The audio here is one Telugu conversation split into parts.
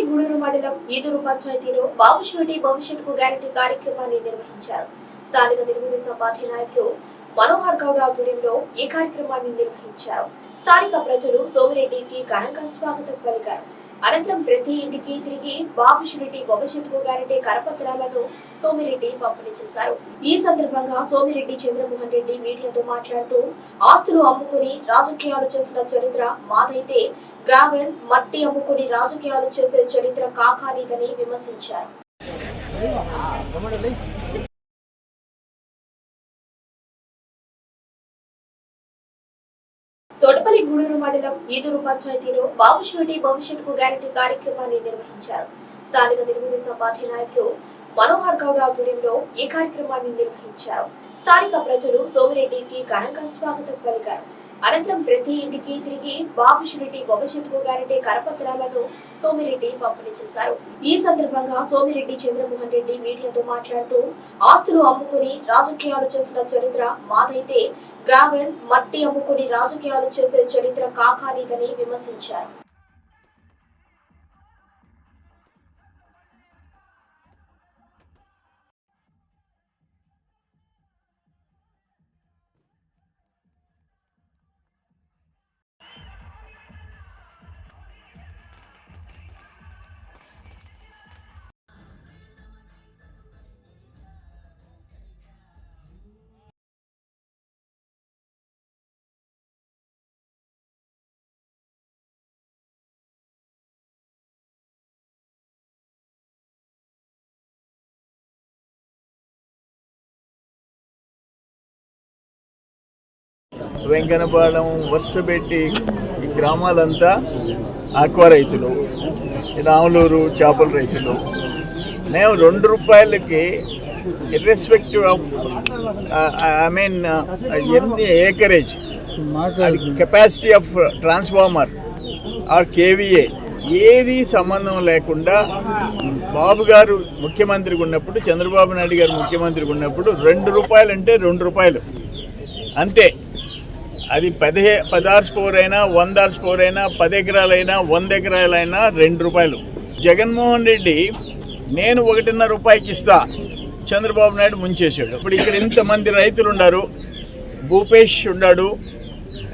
తొడపల్లి గూడూరు మండలం ఈదూరు పంచాయతీలో బాబు భవిష్యత్ భవిష్యత్తుకు గ్యారంటీ కార్యక్రమాన్ని నిర్వహించారు. స్థానిక తెలుగుదేశం పార్టీ నాయకులు మనోహర్ గౌడ్ ఆధ్వర్యంలో ఈ కార్యక్రమాన్ని నిర్వహించారు. స్థానిక ప్రజలు సోమిరెడ్డికి ఘనంగా స్వాగతం పలికారు. అనంతరం ప్రతి ఇంటికి తిరిగి బాబు షూరిటీ భవిష్యత్తుకు గ్యారంటీ కరపత్రాలను సోమిరెడ్డి పంపిణీ చేశారు. ఈ సందర్భంగా సోమిరెడ్డి చంద్రమోహన్ రెడ్డి మీడియాతో మాట్లాడుతూ ఆస్తులు అమ్ముకుని రాజకీయాలు చేసిన చరిత్ర మాదైతే గ్రావెల్ మట్టి అమ్ముకుని రాజకీయాలు చేసే చరిత్ర కాకానిదని విమర్శించారు. తోటపల్లి గూడూరు మండలం ఈదూరు పంచాయతీలో బాబు షూటి భవిష్యత్తుకు గ్యారంటీ కార్యక్రమాన్ని నిర్వహించారు. స్థానిక తెలుగుదేశం పార్టీ నాయకులు మనోహర్ గౌడ్ ఆధ్వర్యంలో ఈ కార్యక్రమాన్ని నిర్వహించారు. స్థానిక ప్రజలు సోమిరెడ్డికి ఘనంగా స్వాగతం పలికారు. అనంతరం ప్రతి ఇంటికి తిరిగి బాబు షూరిటీ భవిష్యత్తుకు గ్యారంటీ కరపత్రాలను సోమిరెడ్డి పంపిణీ చేశారు. ఈ సందర్భంగా సోమిరెడ్డి చంద్రమోహన్ రెడ్డి మీడియాతో మాట్లాడుతూ ఆస్తులు అమ్ముకుని రాజకీయాలు చేసిన చరిత్ర మాదైతే గ్రావెల్ మట్టి అమ్ముకుని రాజకీయాలు చేసే చరిత్ర కాకానిదని విమర్శించారు. వెంకనపాలెం వరుస పెట్టి ఈ గ్రామాలంతా ఆక్వా రైతులు రాములూరు చేపల రైతులు. మేము రెండు రూపాయలకి ఇర్రెస్పెక్టివ్ ఆఫ్ ఐ మీన్ ఎన్ని ఏకరేజ్ అది capacity of transformer or KVA ఏది సంబంధం లేకుండా బాబు గారు ముఖ్యమంత్రికి ఉన్నప్పుడు చంద్రబాబు నాయుడు గారు ముఖ్యమంత్రికి ఉన్నప్పుడు రెండు రూపాయలు అంటే రెండు రూపాయలు. అంతే. అది పదిహే పదహారు స్కోర్ అయినా వంద స్కోర్ అయినా పది ఎకరాలైనా వంద ఎకరాలైనా రెండు రూపాయలు. జగన్మోహన్ రెడ్డి నేను ఒకటిన్నర రూపాయికి ఇస్తా. చంద్రబాబు నాయుడు ముంచేశాడు. ఇప్పుడు ఇక్కడ ఇంతమంది రైతులు ఉన్నారు భూపేష్ ఉన్నాడు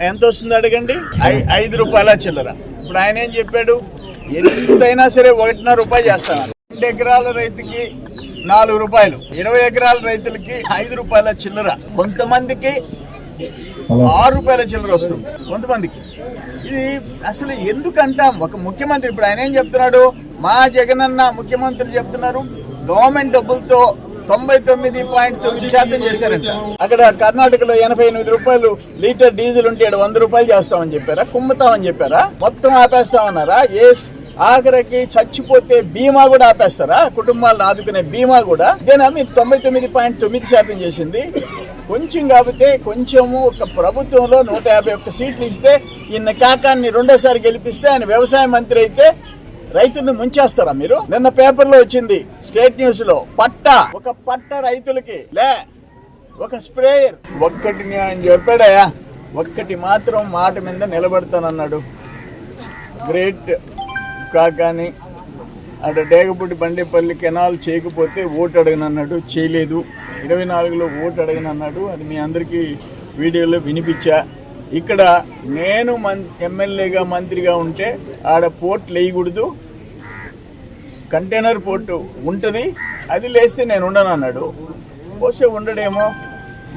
ఎంత వస్తుంది అడగండి? ఐ ఐదు రూపాయల చిల్లర. ఇప్పుడు ఆయన ఏం చెప్పాడు? ఎంతైనా సరే ఒకటిన్నర రూపాయి చేస్తాను రెండు ఎకరాల రైతుకి నాలుగు రూపాయలు. ఇరవై ఎకరాల రైతులకి ఐదు రూపాయల చిల్లర. కొంతమందికి ఆరు రూపాయల చిల్లర వస్తుంది కొంతమందికి. ఇది అసలు ఎందుకంటాం? ఒక ముఖ్యమంత్రి ఇప్పుడు ఆయన ఏం చెప్తున్నాడు? మా జగనన్న ముఖ్యమంత్రి చెప్తున్నారు గవర్నమెంట్ డబ్బులతో తొంభై తొమ్మిది పాయింట్ తొమ్మిది శాతం చేశారంట. అక్కడ కర్ణాటకలో ఎనభై ఎనిమిది రూపాయలు లీటర్ డీజిల్ ఉంటే వంద రూపాయలు చేస్తామని చెప్పారా? కుమ్ముతామని చెప్పారా? మొత్తం ఆపేస్తామన్నారా? ఏ ఆఖరికి చచ్చిపోతే బీమా కూడా ఆపేస్తారా? కుటుంబాలను ఆదుకునే బీమా కూడా? ఇదేనా మీరు తొంభై తొమ్మిది పాయింట్ తొమ్మిది శాతం చేసింది? కొంచెం కాబట్టి కొంచెము ఒక ప్రభుత్వంలో నూట యాభై ఒక్క సీట్లు ఇస్తే ఈయన కాకాన్ని రెండోసారి గెలిపిస్తే ఆయన వ్యవసాయ మంత్రి అయితే రైతుల్ని ముంచేస్తారా మీరు? నిన్న పేపర్లో వచ్చింది స్టేట్ న్యూస్లో పట్ట ఒక పట్ట రైతులకి లే ఒక స్ప్రేయర్. ఒక్కటి ఆయన చెప్పాడయా ఒక్కటి మాత్రం మాట మీద నిలబడతానన్నాడు. గ్రేట్ కాకాని అటు డేగపూటి బండేపల్లి కెనాల్ చేయకపోతే ఓటు అడగనన్నాడు చేయలేదు. ఇరవై నాలుగులో ఓటు అడగనన్నాడు అది మీ అందరికీ వీడియోలో వినిపించా. ఇక్కడ నేను మన్ ఎమ్మెల్యేగా మంత్రిగా ఉంటే ఆడ పోర్ట్ లేయకూడదు. కంటైనర్ పోర్టు ఉంటుంది. అది లేస్తే నేను ఉండను అన్నాడు. బహుశా ఉండడేమో.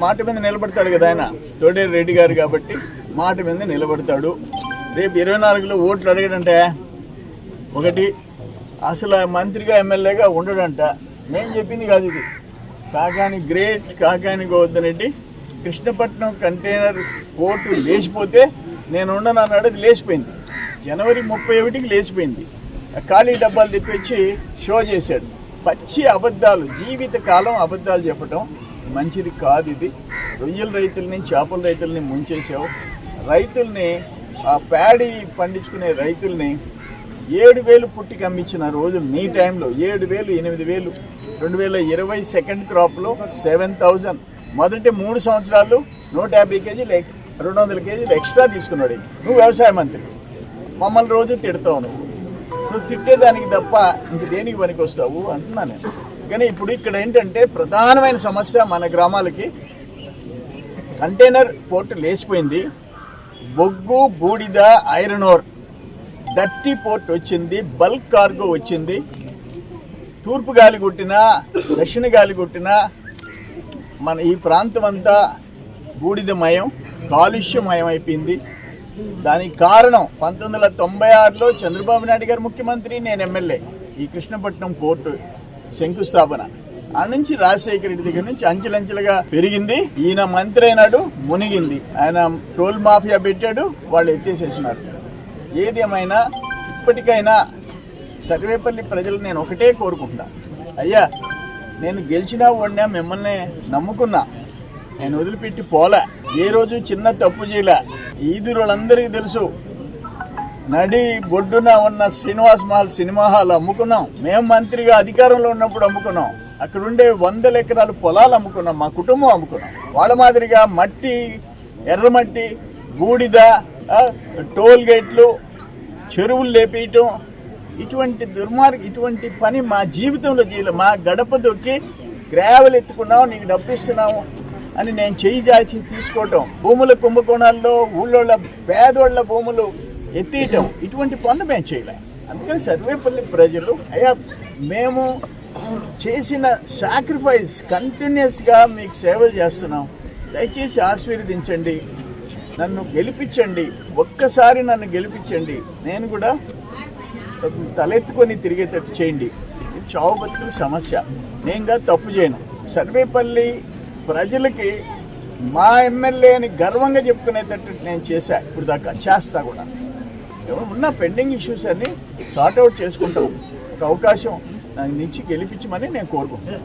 మాట మీద నిలబడతాడు కదా ఆయన. తోడేరు రెడ్డి గారు కాబట్టి మాట మీద నిలబడతాడు. రేపు ఇరవై నాలుగులో ఓట్లు అడగడంటే ఒకటి అసలు మంత్రిగా ఎమ్మెల్యేగా ఉండడంట. నేను చెప్పింది కాదు ఇది. Kakani great Kakani Govardhan Reddy. Krishnapatnam container port లేచిపోతే నేను ఉండను అన్నాడు అది లేచిపోయింది. జనవరి ముప్పై ఒకటికి లేచిపోయింది. ఖాళీ డబ్బాలు తెప్పించి షో చేశాడు. పచ్చి అబద్ధాలు జీవిత కాలం అబద్ధాలు చెప్పటం మంచిది కాదు ఇది. రొయ్యల రైతుల్ని చేపల రైతుల్ని ముంచేసావు రైతుల్ని ఆ ప్యాడీ పండించుకునే రైతుల్ని ఏడు వేలు పుట్టికి అమ్మించిన రోజులు మీ టైంలో ఏడు వేలు ఎనిమిది వేలు రెండు వేల ఇరవై సెకండ్ క్రాప్లో సెవెన్ థౌజండ్ మొదటి మూడు సంవత్సరాలు నూట యాభై కేజీలు రెండు వందల కేజీలు ఎక్స్ట్రా తీసుకున్నాడు నువ్వు వ్యవసాయ మంత్రి. మమ్మల్ని రోజు తిడతావు నువ్వు. నువ్వు తిట్టేదానికి తప్ప ఇంక దేనికి పనికి వస్తావు అంటున్నాను నేను. కానీ ఇప్పుడు ఇక్కడ ఏంటంటే ప్రధానమైన సమస్య మన గ్రామాలకి కంటైనర్ పోర్ట్ లేచిపోయింది. బొగ్గు బూడిద ఐరన్ ఓర్ డర్టీ పోర్ట్ వచ్చింది బల్క్ కార్గో వచ్చింది. తూర్పు గాలి కొట్టినా దక్షిణ గాలి కొట్టినా మన ఈ ప్రాంతం అంతా బూడిదమయం కాలుష్యమయం అయిపోయింది. దానికి కారణం పంతొమ్మిది వందల తొంభై ఆరులో చంద్రబాబు నాయుడు గారు ముఖ్యమంత్రి నేను ఎమ్మెల్యే ఈ కృష్ణపట్నం పోర్టు శంకుస్థాపన. ఆ నుంచి రాజశేఖర రెడ్డి దగ్గర నుంచి అంచెలంచెలుగా పెరిగింది. ఈయన మంత్రి అయినాడు మునిగింది. ఆయన టోల్ మాఫియా పెట్టాడు వాళ్ళు ఎత్తేసేసినారు. ఏదేమైనా ఇప్పటికైనా సర్వేపల్లి ప్రజలు నేను ఒకటే కోరుకుంటున్నా అయ్యా నేను గెలిచినా ఓడినా మిమ్మల్ని నమ్ముకున్నా. నేను వదిలిపెట్టి పోలే. ఏ రోజు చిన్న తప్పు చేయలే. ఈదురులందరికీ తెలుసు నడి బొడ్డున ఉన్న శ్రీనివాస్ మహల్ సినిమా హాల్ అమ్ముకున్నాం. మేము మంత్రిగా అధికారంలో ఉన్నప్పుడు అమ్ముకున్నాం. అక్కడ ఉండే వందల ఎకరాలు పొలాలు అమ్ముకున్నాం. మా కుటుంబం అమ్ముకున్నాం. వాళ్ళ మాదిరిగా మట్టి ఎర్రమట్టి బూడిద టోల్ గేట్లు చెరువులు లేపేయటం ఇటువంటి దుర్మార్గ ఇటువంటి పని మా జీవితంలో చేయలేదు. మా గడప దొక్కి గ్రావెల్ ఎత్తుకున్నావు నీకు డబ్బు ఇస్తున్నాము అని నేను చేయి జాచి తీసుకోవటం. భూముల కుంభకోణాల్లో ఊళ్ళోళ్ళ పేదోళ్ళ భూములు ఎత్తేయటం. ఇటువంటి పనులు మేము చేయలేము అందుకని సర్వేపల్లి ప్రజలు అయ్యా మేము చేసిన సాక్రిఫైస్ కంటిన్యూస్గా మీకు సేవలు చేస్తున్నాం. దయచేసి ఆశీర్వదించండి. నన్ను గెలిపించండి. ఒక్కసారి నన్ను గెలిపించండి. నేను కూడా తలెత్తుకొని తిరిగేటట్టు చేయండి. ఇది చావు బతుకుల సమస్య. నేనుగా తప్పు చేయను. సర్వేపల్లి ప్రజలకి మా ఎమ్మెల్యే అని గర్వంగా చెప్పుకునేటట్టు నేను చేశా. ఇప్పుడు దాకా చేస్తా కూడా. ఎవరు ఉన్న పెండింగ్ ఇష్యూస్ అన్ని సార్ట్అవుట్ చేసుకుంటాం. ఒక అవకాశం దాని నుంచి గెలిపించమని నేను కోరుకుంటున్నాను.